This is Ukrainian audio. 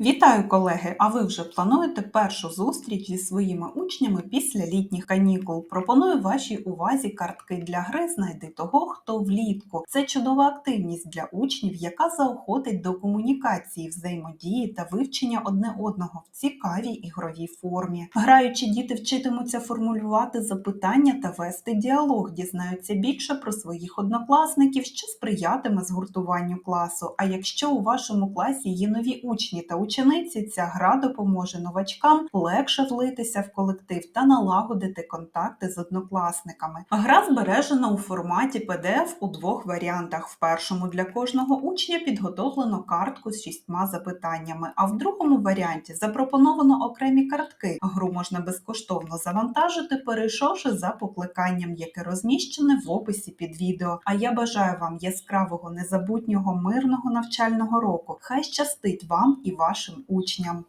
Вітаю, колеги! А ви вже плануєте першу зустріч зі своїми учнями після літніх канікул? Пропоную вашій увазі картки для гри Знайди того, хто влітку. Це чудова активність для учнів, яка заохотить до комунікації, взаємодії та вивчення одне одного в цікавій ігровій формі. Граючи, діти вчитимуться формулювати запитання та вести діалог, дізнаються більше про своїх однокласників, що сприятиме згуртуванню класу. А якщо у вашому класі є нові учні та учениці, ця гра допоможе новачкам легше влитися в колектив та налагодити контакти з однокласниками. Гра збережена у форматі PDF у двох варіантах. В першому для кожного учня підготовлено картку з шістьма запитаннями, а в другому варіанті запропоновано окремі картки. Гру можна безкоштовно завантажити, перейшовши за покликанням, яке розміщене в описі під відео. А я бажаю вам яскравого, незабутнього, мирного навчального року. Хай щастить вам і вашим учням.